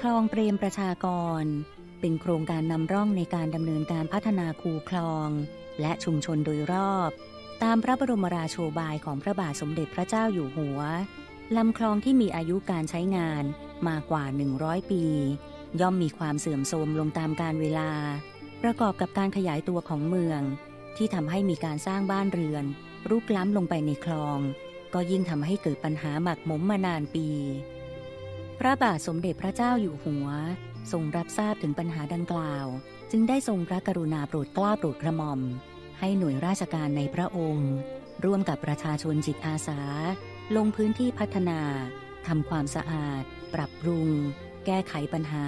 คลองเปรมประชากร เป็นโครงการนำร่องในการดำเนินการพัฒนาคูคลอง และชุมชนโดยรอบ ตามพระบรมราโชบายของพระบาทสมเด็จพระเจ้าอยู่หัวลำคลองที่มีอายุการใช้งานมากว่า 100 ปี ย่อมมีความเสื่อมโทรมลงตามกาลเวลา ประกอบกับการขยายตัวของเมือง ที่ทำให้มีการสร้างบ้านเรือน รุกล้ำลงไปในคลอง ก็ยิ่งทำให้เกิดปัญหาหมักหมมมานานปี พระบาทสมเด็จพระเจ้าอยู่หัว ทรงรับทราบถึงปัญหาดังกล่าว จึงได้ทรงพระกรุณาโปรดเกล้าโปรดกระหม่อม ให้หน่วยราชการในพระองค์ ร่วมกับประชาชนจิตอาสา ลงพื้นที่พัฒนาทำความสะอาด ปรับปรุง แก้ไขปัญหา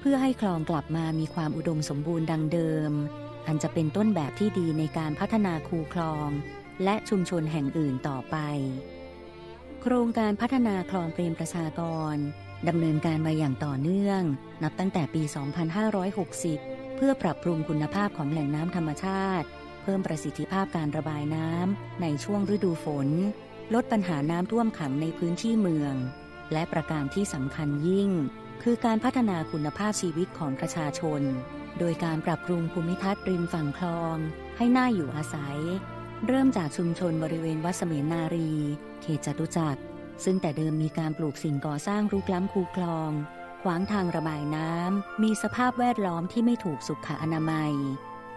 เพื่อให้คลองกลับมามีความอุดมสมบูรณ์ดังเดิม อันจะเป็นต้นแบบที่ดีในการพัฒนาคูคลอง และชุมชนแห่งอื่นต่อไป โครงการพัฒนาคลองเปรมประชากรดำเนินการมาอย่างต่อเนื่อง นับตั้งแต่ปี 2560 เพื่อปรับปรุงคุณภาพของแหล่งน้ำธรรมชาติ เพิ่มประสิทธิภาพการระบายน้ำในช่วงฤดูฝน ลดปัญหาน้ำท่วมขังในพื้นที่เมือง และประการที่สำคัญยิ่ง คือการพัฒนาคุณภาพชีวิตของประชาชน โดยการปรับปรุงภูมิทัศน์ริมฝั่งคลอง ให้น่าอยู่อาศัย เริ่มจากชุมชนบริเวณวัดเสมียนนารี เขตจตุจักร ซึ่งแต่เดิมมีการปลูกสิ่งก่อสร้างรุกล้ำคูคลอง ขวางทางระบายน้ำ มีสภาพแวดล้อมที่ไม่ถูกสุขอนามัย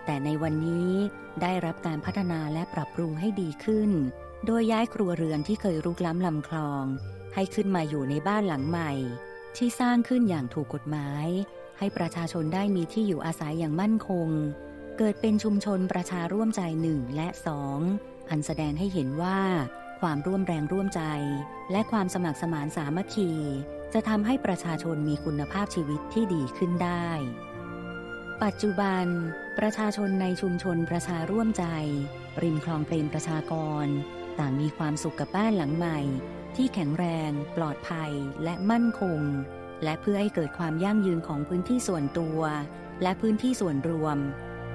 แต่ในวันนี้ได้รับการพัฒนาและปรับปรุงให้ดีขึ้น โดยย้ายครัวเรือนที่เคยรุกล้ำลำคลอง ให้ขึ้นมาอยู่ในบ้านหลังใหม่ ที่สร้างขึ้นอย่างถูกกฎหมาย ให้ประชาชนได้มีที่อยู่อาศัยอย่างมั่นคง เกิดเป็นชุมชนประชาร่วมใจหนึ่งและสองอันแสดงให้เห็นว่า ความร่วมแรงร่วมใจ และความสมัครสมานสามัคคี จะทำให้ประชาชนมีคุณภาพชีวิตที่ดีขึ้นได้ ปัจจุบัน ประชาชนในชุมชนประชาร่วมใจ ริมคลองเปรมประชากร ต่างมีความสุขกับบ้านหลังใหม่ ที่แข็งแรง ปลอดภัยและมั่นคง และเพื่อให้เกิดความยั่งยืนของพื้นที่ส่วนตัว และพื้นที่ส่วนรวม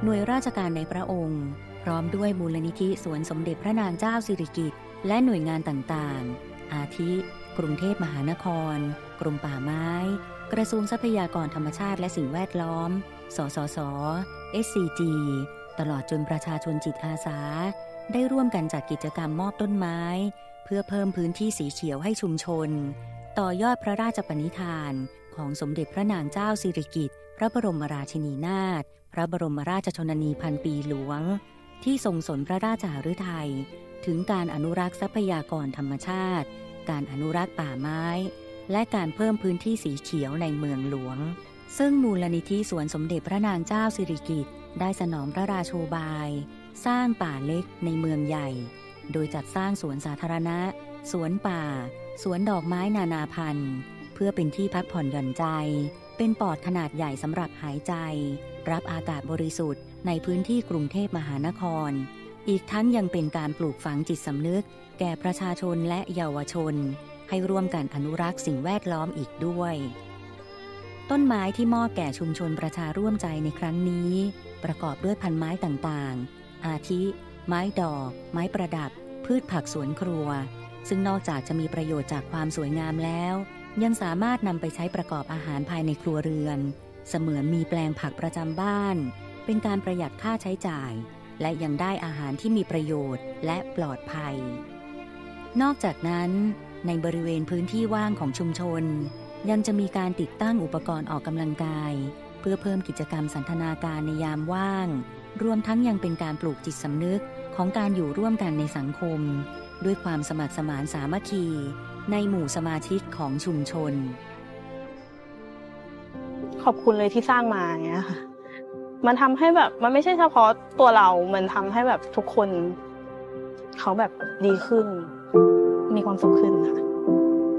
หน่วยราชการในพระองค์ พร้อมด้วยมูลนิธิสวนสมเด็จพระนางเจ้าสิริกิติ์และหน่วยงานต่างๆ อาทิ กรุงเทพมหานคร กรมป่าไม้ กระทรวงทรัพยากรธรรมชาติและสิ่งแวดล้อม สสส SCG ตลอดจนประชาชนจิตอาสา ได้ร่วมกันจัดกิจกรรมมอบต้นไม้ เพื่อเพิ่มพื้นที่สีเขียวให้ชุมชน ต่อยอดพระราชปณิธาน ของสมเด็จพระนางเจ้าสิริกิติ์พระบรมราชินีนาถพระบรมราชชนนีพันปีหลวง ที่ทรงสนพระราชหฤทัยถึงการอนุรักษ์ทรัพยากรธรรมชาติ การอนุรักษ์ป่าไม้ และการเพิ่มพื้นที่สีเขียวในเมืองหลวง ซึ่งมูลนิธิสวนสมเด็จพระนางเจ้าสิริกิติ์ได้สนองพระราโชบาย สร้างป่าเล็กในเมืองใหญ่ โดยจัดสร้างสวนสาธารณะ สวนป่า สวนดอกไม้นานาพันธุ์ พื่อเป็นที่พักผ่อนหย่อนใจ เป็นปอดขนาดใหญ่สำหรับหายใจ รับอากาศบริสุทธิ์ในพื้นที่กรุงเทพมหานคร อีกทั้งยังเป็นการปลูกฝังจิตสำนึก แก่ประชาชนและเยาวชน ให้ร่วมกันอนุรักษ์สิ่งแวดล้อมอีกด้วย ต้นไม้ที่มอบแก่ชุมชนประชาร่วมใจในครั้งนี้ ประกอบด้วยพันไม้ต่างๆ อาทิ ไม้ดอก ไม้ประดับ พืชผักสวนครัว ซึ่งนอกจากจะมีประโยชน์จากความสวยงามแล้ว ยังสามารถนำไปใช้ประกอบอาหารภายในครัวเรือน เสมือนมีแปลงผักประจำบ้าน เป็นการประหยัดค่าใช้จ่าย และยังได้อาหารที่มีประโยชน์และปลอดภัย นอกจากนั้นในบริเวณพื้นที่ว่างของชุมชน ยังจะมีการติดตั้งอุปกรณ์ออกกำลังกาย เพื่อเพิ่มกิจกรรมสันทนาการในยามว่าง รวมทั้งยังเป็นการปลูกจิตสำนึกของการอยู่ร่วมกันในสังคม ด้วยความสมัครสมานสามัคคี ในหมู่สมาชิกของชุมชน ขอบคุณเลยที่สร้างมาอย่างเงี้ยค่ะ มันทำให้แบบมันไม่ใช่เฉพาะตัวเรา มันทำให้แบบทุกคน เขาแบบดีขึ้น มีความสุขขึ้นค่ะ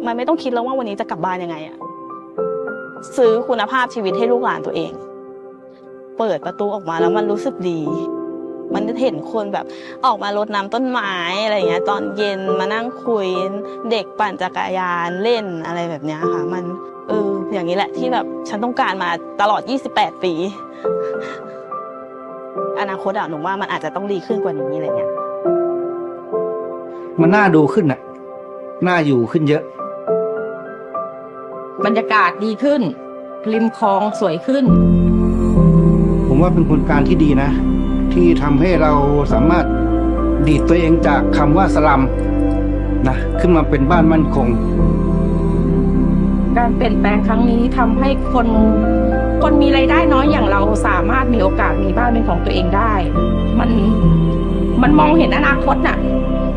มันไม่ต้องคิดแล้วว่าวันนี้จะกลับบ้านยังไงอะซื้อคุณภาพชีวิตให้ลูกหลานตัวเอง เปิดประตูออกมาแล้วมันรู้สึกดี มันจะเห็นคนแบบออกมารดน้ำต้นไม้อะไรอย่างเงี้ยตอนเย็นมานั่งคุยเด็กปั่นจักรยานเล่นอะไรแบบเนี้ยค่ะ มันเอออย่างนี้แหละที่แบบฉันต้องการมาตลอด 28 ปี อนาคตอะหนูว่ามันอาจจะต้องดีขึ้นกว่านี้อะไรเงี้ยมันน่าดูขึ้นน่ะน่าอยู่ขึ้นเยอะ บรรยากาศดีขึ้นริมคลองสวยขึ้น ผมว่าเป็นโครงการที่ดีนะ ที่ทำให้เราสามารถดีดตัวเองจากคำว่าสลัมนะขึ้นมาเป็นบ้านมั่นคง การเปลี่ยนแปลงครั้งนี้ทำให้คนคนมีรายได้น้อยอย่างเราสามารถมีโอกาสมีบ้านเป็นของตัวเองได้ มันมันมองเห็นอนาคตน่ะ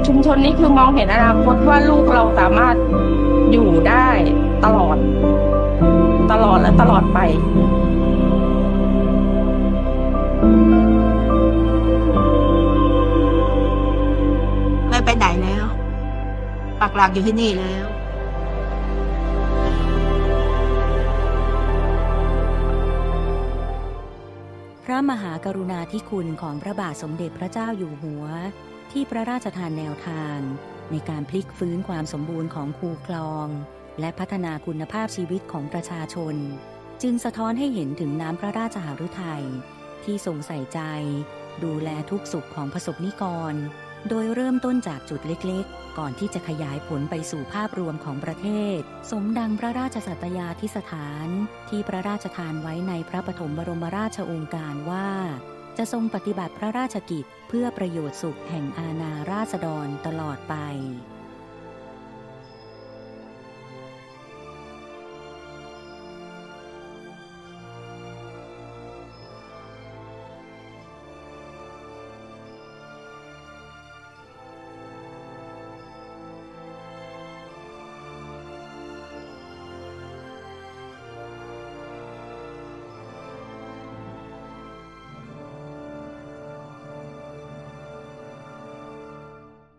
ชุมชนนี้คือมองเห็นอนาคตว่าลูกเราสามารถอยู่ได้ตลอด ตลอดและตลอดไปไม่ ปักหลักอยู่ที่นี่แล้ว พระมหากรุณาธิคุณของพระบาทสมเด็จพระเจ้าอยู่หัว ที่พระราชทานแนวทาง ในการพลิกฟื้นความสมบูรณ์ของคูคลอง และพัฒนาคุณภาพชีวิตของประชาชน จึงสะท้อนให้เห็นถึงน้ำพระราชหฤทัยที่ทรงใส่ใจ ดูแลทุกสุขของประสบนิกร โดยเริ่มต้นจากจุดเล็กๆ ก่อนที่จะขยายผลไปสู่ภาพรวมของประเทศ สมดังพระราชสัตยาธิสถาน ที่พระราชทานไว้ในพระปฐมบรมราชโองการว่า จะทรงปฏิบัติพระราชกิจเพื่อประโยชน์สุขแห่งอาณาราษฎรตลอดไป